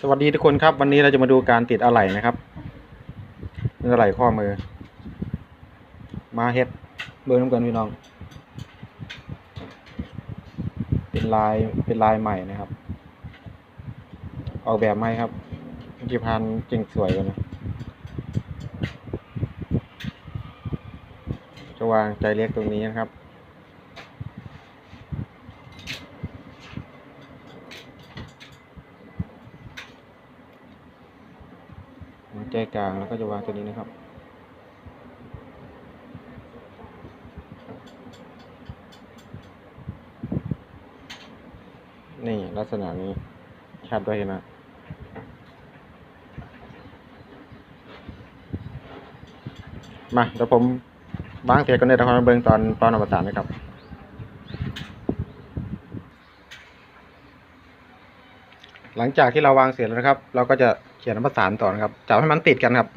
สวัสดีทุกคนครับ วันนี้เราจะมาดูการติดอะไหล่นะครับอะไหล่ข้อมือ มาเฮ็ดเบอร์น้ำกันพี่น้อง เป็นลายเป็นลายใหม่นะครับ ออกแบบใหม่ครับจิพันเก่งสวยกันนะจะวางใจเล็กตรงนี้นะครับ ใจกลางแล้วก็จะวางตัวนี้นะครับ นี่ลักษณะนี้ชัดด้วยเห็นไหมมาเดี๋ยวผมวางเสียกันเลยแต่ความเบิงตอนตอนอวสานนะครับหลังจากที่เราวางเสร็จแล้วนะครับ เราก็จะ ขียนประสานต่อนะครับ จับให้มันติดกันครับ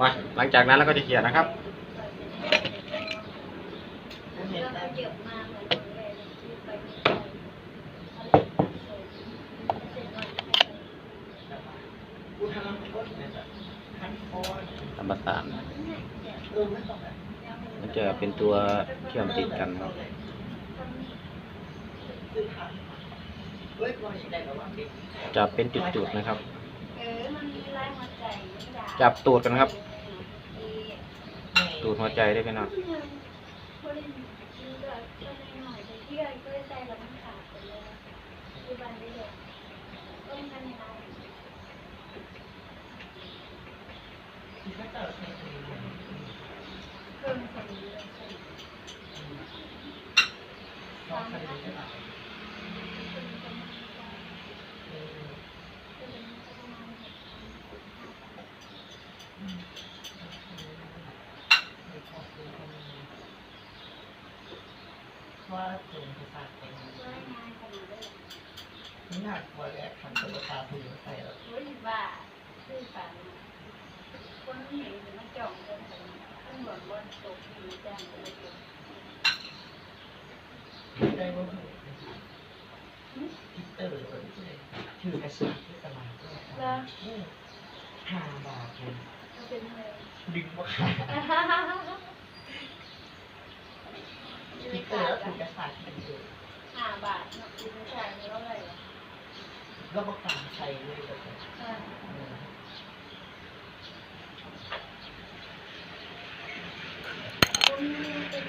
มาหลังจากนั้นเราก็จะเขียนนะครับทำประสานมันจะเป็นตัวเชื่อมติดกันเนาะ จับเป็นจุดๆนะครับ จับตูดกันครับ ตูดหัวใจได้ไหมเนาะ ว่าถึงภาษาเป็นนี่หนักกว่าแรกทำตัวตาผู้หญิงใส่แล้วรู้สึกว่าคือฝันคนเห็นมันจ่องเดินไปข้างบนบนตกอยู่แจ้งเลยได้ว่าพิเตอร์ถือกระสุนที่ตลาดก็ห้าบาทเลยมัน เป็นเลยดึงว่าขาดพิเตอแล้วถือกระสันเป็นอยู่ห้าบาทเนาะคุณชายเท่าไหร่ก็ประกาศใช้เลยแบบคนเป็น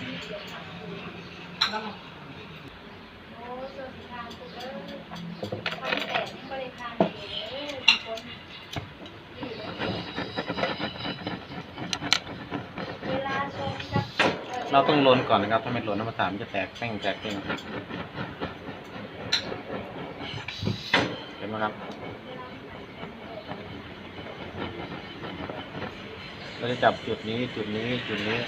มีเสียงหักแล้วมันโอ้ส่วนทางกูเออพันแปดนี่บริการเองคนเวลาชมกับ เราต้องลนก่อนนะครับ ถ้าไม่ลนน้ำมะสามันจะแตกแป้งแตกเป้งเห็นไหมครับ เราจะจับจุดนี้จุดนี้จุดนี้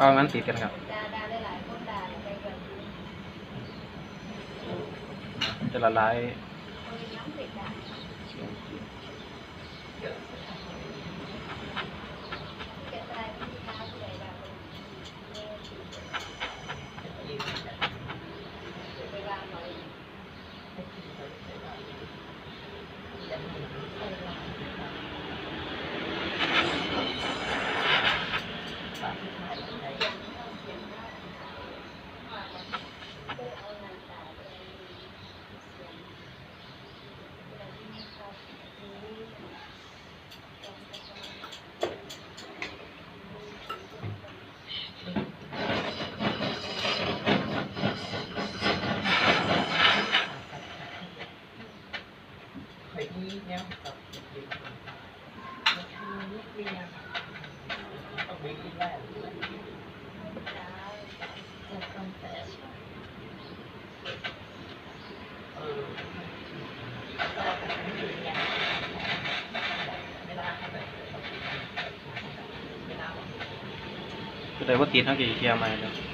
วางนั้นติดกันครับดาดาได้หลายคนดาไปเกิดมันจะละลาย cái này có tiền hả kìa kia mày đâu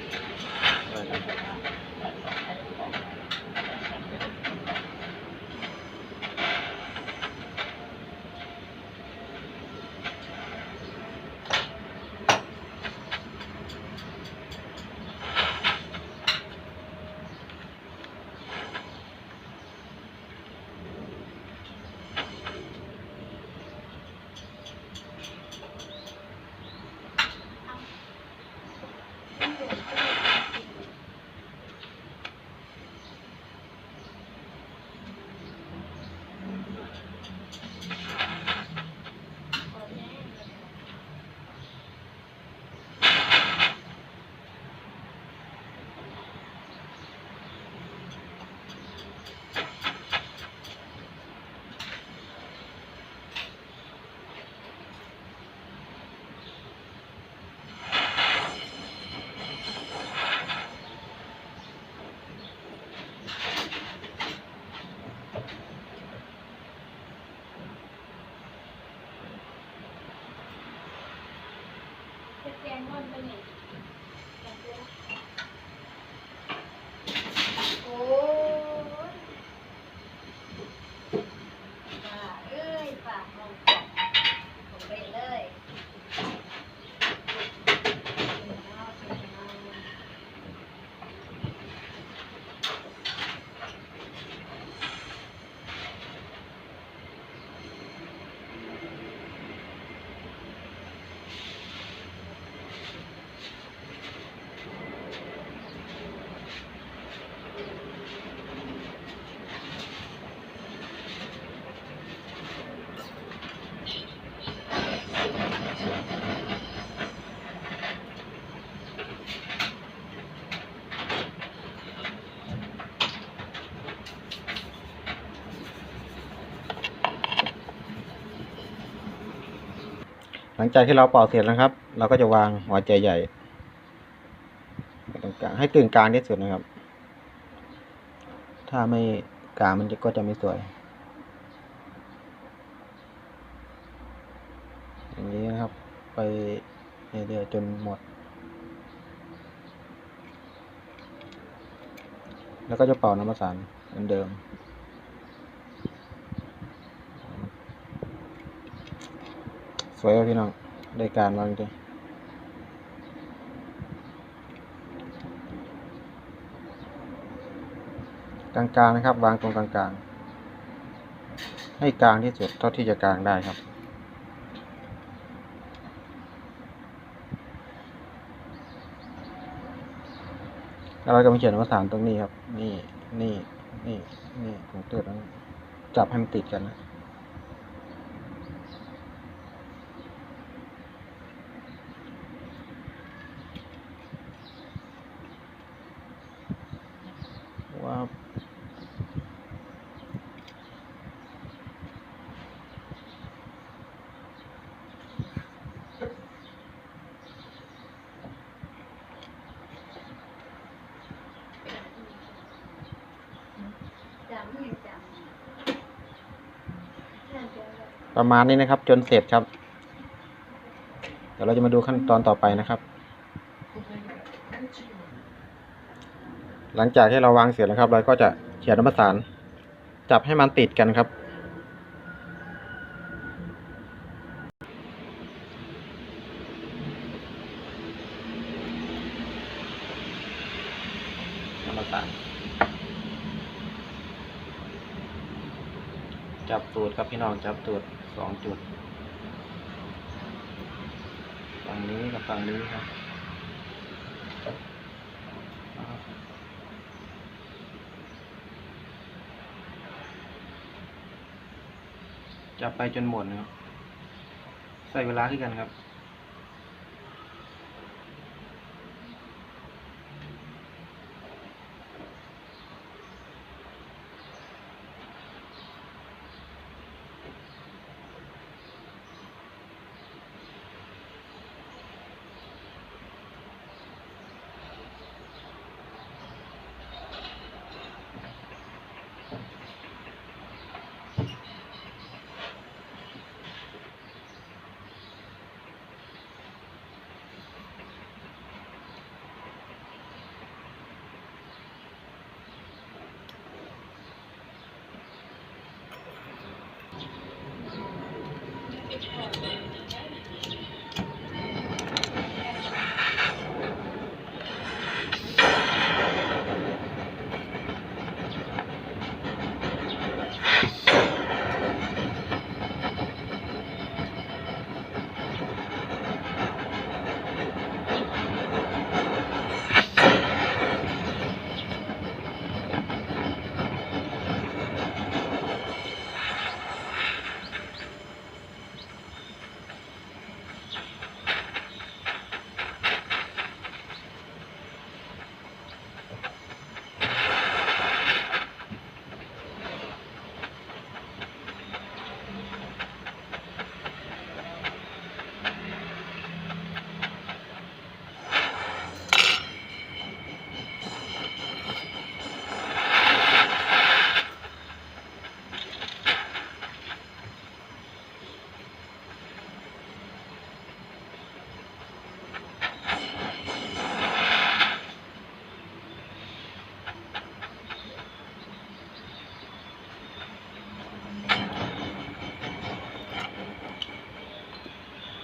ลังจากที่เราเป่าเสร็จแล้วครับ เราก็จะวางหัวใจใหญ่ตรงกลางให้ตึงกลางที่สุดนะครับ ถ้าไม่กลางมันจะก็จะไม่สวยอย่างนี้นะครับ ไปเรื่อยๆจนหมด แล้วก็จะเป่าน้ำประสานเหมือนเดิม ส วยครับพี่น้องได้การวางจริงกลางๆนะครับ วางตรงกลางๆ ให้กลางที่สุดเท่าที่จะกลางได้ครับ แล้วเราก็มาเขียนภาษาตรงนี้ครับ นี่ นี่ นี่ นี่ของเตือนนั้นจับให้มันติดกันนะ ว่าจำยังจำนั่นเดี๋ยวเราประมาณนี้นะครับจนเสร็จครับ เดี๋ยวเราจะมาดูขั้นตอนต่อไปนะครับ หลังจากที่เราวางเสร็จแล้วครับ เราก็จะเขียนน้ำประสานจับให้มันติดกันครับ น้ำประสานจับตูดครับพี่น้องจับตูดสองจุดฝั่งนี้กับฝั่งนี้ครับ จับไปจนหมดนะครับ ใส่เวลาที่กันครับ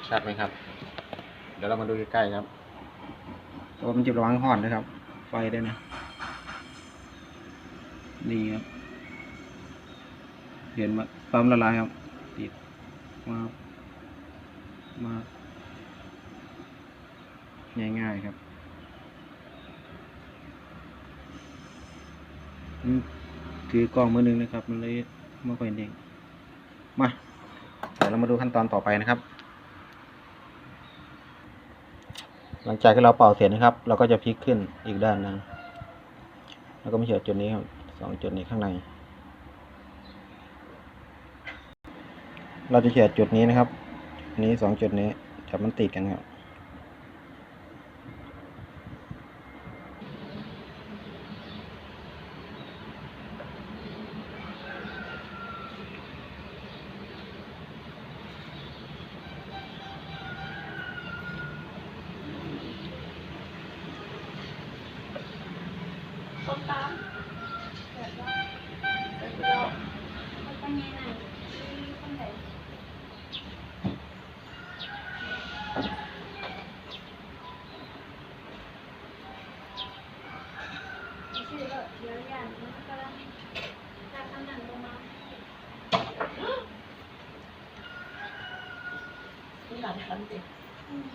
ชัดไหมครับ เดี๋ยวเรามาดูใกล้ๆครับตัวมันจิบระวังห่อนนะครับ ไฟได้นะ นี่ครับ เห็นมาปั๊มละลายครับติดมา มาง่ายๆครับอืมถือกล้องมือหนึ่งนะครับ มันเลยไม่ค่อยเด้งมาเดี๋ยวเรามาดูขั้นตอนต่อไปนะครับ หลังจากที่เราเป่าเสร็จนะครับ เราก็จะพลิกขึ้นอีกด้านหนึงแล้วก็มาเฉือจุดนี้ครับสองจุดนี้ข้างใน เราจะเฉือจุดนี้นะครับ นี้สองจุดนี้จับมันติดกันครับ ต้นตามเกิดว่าเกิดว่าเขาไปไงไหนมีคนไหนชื่อว่าเดี๋ยวอย่างมันก็แล้วจากอันนั้นลงมา นี่หลานฉันเด็ก อืม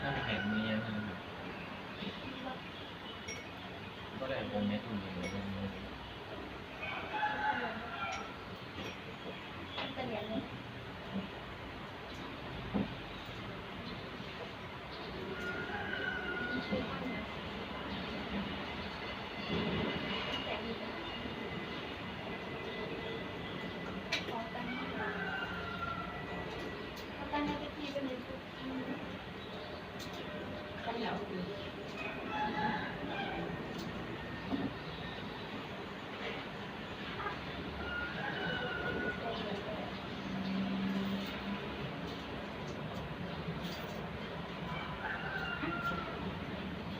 ถ้าแข็งมีเยอะนะครับก็ ได้วงเม็ดอุ่นอยู่วงเม็ด จะเหรียญเลยแต่ดีนะขอตังค์หน่อยขอตังค์ให้ไปทีเป็นหนึ่งอืม ข้าวเหนียวคือ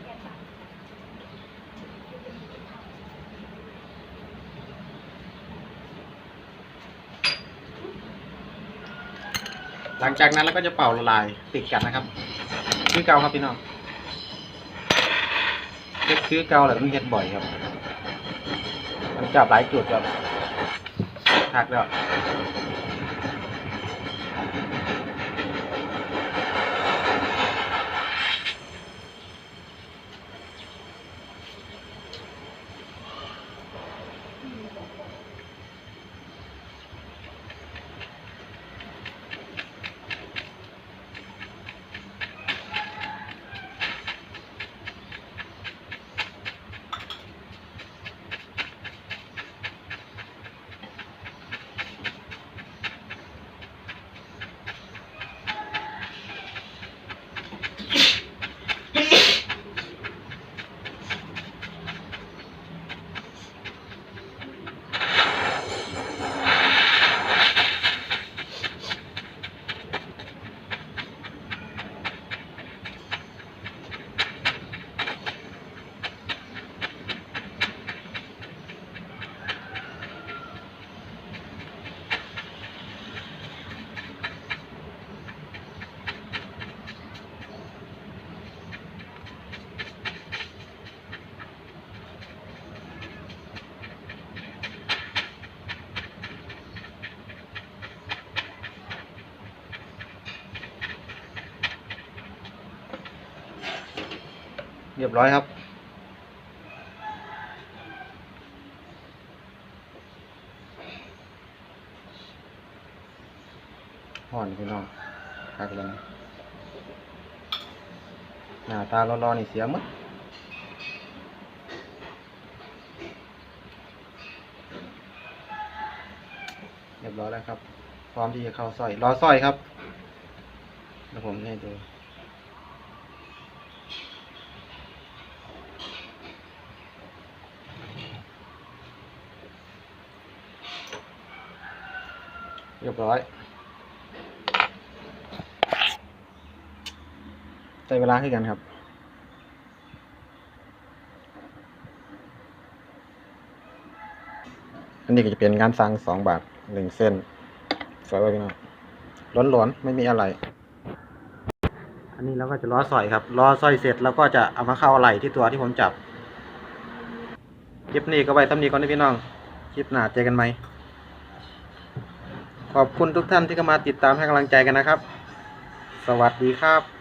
แกะปาก หลังจากนั้นเราก็จะเป่าละลายติดกันนะครับ คือเกาครับพี่น้องเฮ็ดคือเกาแหละมันเฮ็ดบ่อยครับ มันจับหลายจุดครับหักแล้ว เรียบร้อยครับ ห่อนพี่น้องคักเลยนะหน้าตาร้อนๆนี่เสียหมดเรียบร้อยแล้วครับ พร้อมที่จะเข้าสร้อย รอสร้อยครับเดี๋ยวผมให้ดู รียบร้อย ใช้เวลาให้กันครับอันนี้ก็จะเป็นงานสั่งสองบาทหนึ่งเส้น สวยไว้พี่น้องร้อนๆ ไม่มีอะไร อันนี้เราก็จะล้อสอยครับล้อสอยเสร็จแล้วก็จะเอามาเข้าอะไหล่ที่ตัวที่ผมจับคลิปนี้ก็ไว้ตำนี้ก่อนนะพี่น้อง คลิปหน้าเจอกันไหม ขอบคุณทุกท่านที่เข้ามาติดตามให้กำลังใจกันนะครับ สวัสดีครับ